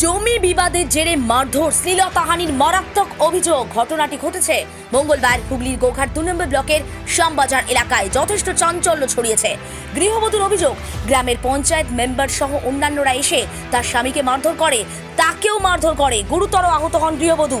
জমি বিবাদের জেরে মারধর, শ্লীলতাহানির মারাত্মক অভিযোগ। ঘটনাটি ঘটেছে মঙ্গলবার হুগলির গোঘাট দু নম্বর ব্লকের শ্যামবাজার এলাকায়। যথেষ্ট চাঞ্চল্য ছড়িয়েছে। গৃহবধূর অভিযোগ, গ্রামের পঞ্চায়েত মেম্বার সহ অন্যান্যরা এসে তার স্বামীকে মারধর করে, তাকেও মারধর করে। গুরুতর আহত হন গৃহবধূ।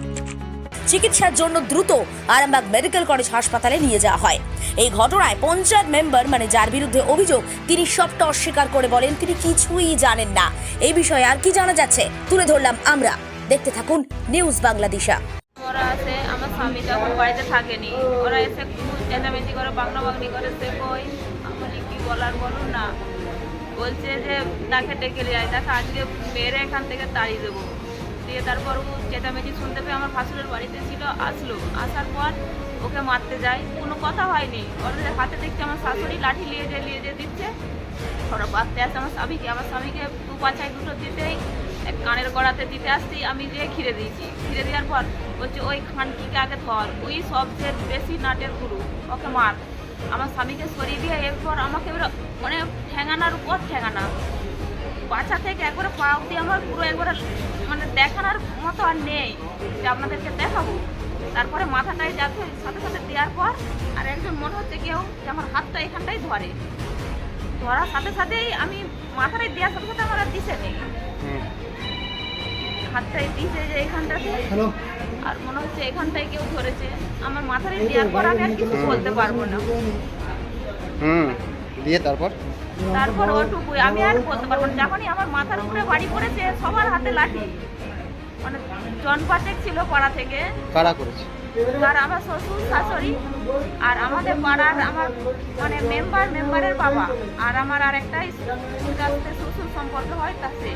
চিকিৎসার জন্য দ্রুত আরামবাগ মেডিকেল কলেজ হাসপাতালে নিয়ে যাওয়া হয়। এই ঘটনায় পঞ্চায়েত মেম্বার মানে যার বিরুদ্ধে অভিযোগ, তিনি সবটা অস্বীকার করে বলেন, তিনি কিছুই জানেন না। এই বিষয়ে আর কি জানা যাচ্ছে, তুলে ধরলাম আমরা। দেখতে থাকুন নিউজ বাংলাদেশা ওরা আমার বাড়িতে থাকেনি, ওরা বাংলা আমি কি বলার বলুন না। বলছে যে তাকে ডেকে যায় তাকে আজকে মেরে এখান থেকে তাড়িয়ে দেবো। দিয়ে তারপর ও চেঁচামেচি শুনতে পেয়ে আমার ভাসুরের বাড়িতে ছিল, আসলো। আসার পর ওকে মারতে যায়। কোনো কথা হয়নি। ওদের হাতে দেখছে আমার শাশুড়ি লাঠি নিয়ে যে নিয়ে যে দিচ্ছে। ওরা বাঁচতে আসছে আমার স্বামীকে। আমার স্বামীকে দু পাছায় দুটো দিতেই, এক কানের গড়াতে দিতে আসছি আমি যে ঘিরে দিয়েছি। ঘিরে দেওয়ার পর বলছে, ওই খানকিকে আগে ধর? ওই সবচেয়ে বেশি নাটের গুরু, ওকে মার। আমার স্বামীকে সরিয়ে দিয়ে এরপর আমাকে মানে ঠেঙানার উপর ঠেঙানা। বাচ্চা থেকে একবারে পা অব্দি আমার পুরো একবারে মানে দেখানোর মতো আর নেই যে আপনাদেরকে দেখাবো। তারপরে মাথাটায় যাতে সাথে সাথে দেওয়ার পর আর একজন মনে হচ্ছে কেউ যে আমার হাতটা এখানটাই ধরে। ধরার সাথে সাথেই আমি মাথাটাই দেওয়ার সাথে সাথে আমার আর দিছে নেই। হাতটাই দিয়েছে যে এখানটাতে। আর মনে হচ্ছে এখানটায় কেউ ধরেছে। আমার মাথায় দেওয়ার পর আমি আর কিছু বলতে পারব না। হুম। দিয়ে তারপর? তারপর ওটুকুই। আমি আর বলতে পারব না। যখনই আমার মাথার উপরে বাড়ি পড়েছে সবার হাতে লাঠি। মানে জন পাচেক ছিল পাড়া থেকে। কারা করেছে? আর আমার শ্বশুর শাশুড়ি আর আমাদের পাড়ার আমার মানে মেম্বার মেম্বারের বাবা। আর আমার আর সাথে শ্বশুর সম্পর্ক হয় তা সে।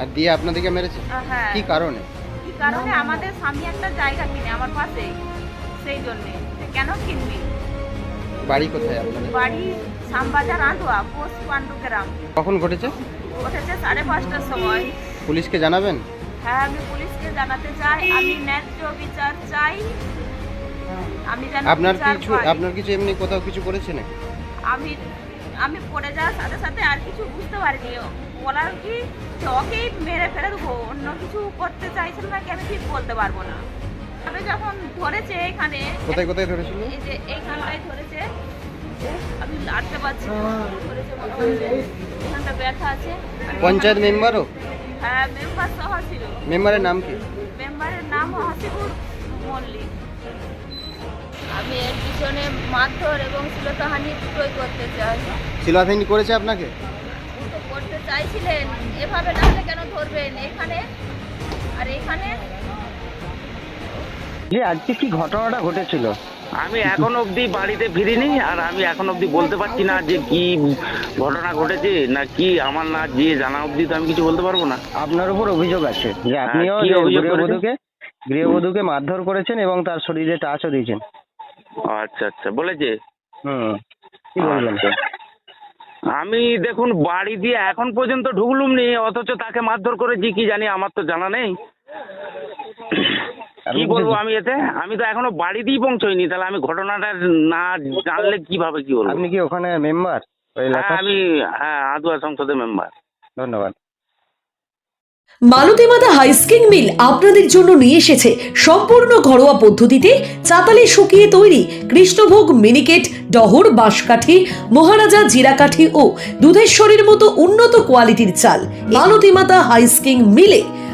আর দিয়ে আপনাদেরকে মেরেছে? হ্যাঁ। কি কারণে? কি কারণে? আমাদের স্বামী একটা জায়গা কিনে আমার পাশেই সেই জন্যে। কেন কিনবি? বাড়ি কোথায় আপনাদের? বাড়ি শ্যামবাজার আন্ডুয়া পোস্ট পান্ডু গ্রাম কখন ঘটেছে? উঠেছে সাড়ে পাঁচটার সময়। পুলিশকে জানাবেন? হ্যাঁ আমি পুলিশকে জানাতে চাই। আমি ন্যায্য বিচার চাই। আমি যেন আপনার বিচার কিছু পাই। আপনার কিছু এমনি কোথাও কিছু করেছে নাকি? আমি আমি পড়ে যাওয়ার সাথে সাথে আর কিছু বুঝতে পারিনি। বলার কি? যে ওকেই মেরে ফেলে দেবো। অন্য কিছু করতে চাইছিল নাকি আমি ঠিক বলতে পারব না। তবে যখন ধরেছে এখানে কোথায় কোথায় ধরেছিল? এই যে এইখানটায় ধরেছে আমি লাড়তে পারছি না। ধরেছে মনে হচ্ছে এখানটা ব্যথা আছে। পঞ্চায়েত মেম্বারও? হ্যাঁ মেম্বার সহ ছিল। মেম্বারের নাম কি? মেম্বারের নাম হাসিবুর মল্লিক। আমি এর পিছনে মারধর এবং শ্লীলতাহানি দুটোই করতে চাই। করেছে আপনাকে? তো করতে চাইছিলেন। এভাবে না হলে কেন ধরবেন? এখানে আর এখানে যে আজকে কি ঘটনাটা ঘটেছিল? আমি এখন অবধি বাড়িতে ফিরিনি আর আমি এখন অবধি বলতে পারছি না যে কি ঘটনা ঘটেছে না কি আমার না যে জানা অবধি তো আমি কিছু বলতে পারব না। আপনার উপর অভিযোগ আছে যে আপনিও হ্যাঁ, করেছেন? গৃহবধূকে গৃহবধূকে মারধর করেছেন এবং তার শরীরে টাচও দিয়েছেন। আচ্ছা আচ্ছা বলেছে? হুম কি বলবেন? আচ্ছা। আমি দেখুন বাড়ি দিয়ে এখন পর্যন্ত ঢুকলুম নি অথচ তাকে মারধর করেছি কি জানি আমার তো জানা নেই। কি বলব আমি এতে আমি তো এখনও বাড়িতেই পৌঁছইনি তাহলে আমি ঘটনাটা না জানলে কীভাবে কি বলব? আপনি কি ওখানে মেম্বার ওই হ্যাঁ আমি হ্যাঁ আদুয়া সংসদের মেম্বার ধন্যবাদ। মালতীমাতা হাইস্কিং মিল আপনাদের জন্য নিয়ে এসেছে সম্পূর্ণ ঘরোয়া পদ্ধতিতে চাতালে শুকিয়ে তৈরি কৃষ্ণভোগ মিনিকেট ডহর বাঁশকাঠি মহারাজা জিরাকাঠি ও দুধেশ্বরীর মতো উন্নত কোয়ালিটির চাল মালতীমাতা হাইস্কিং মিলে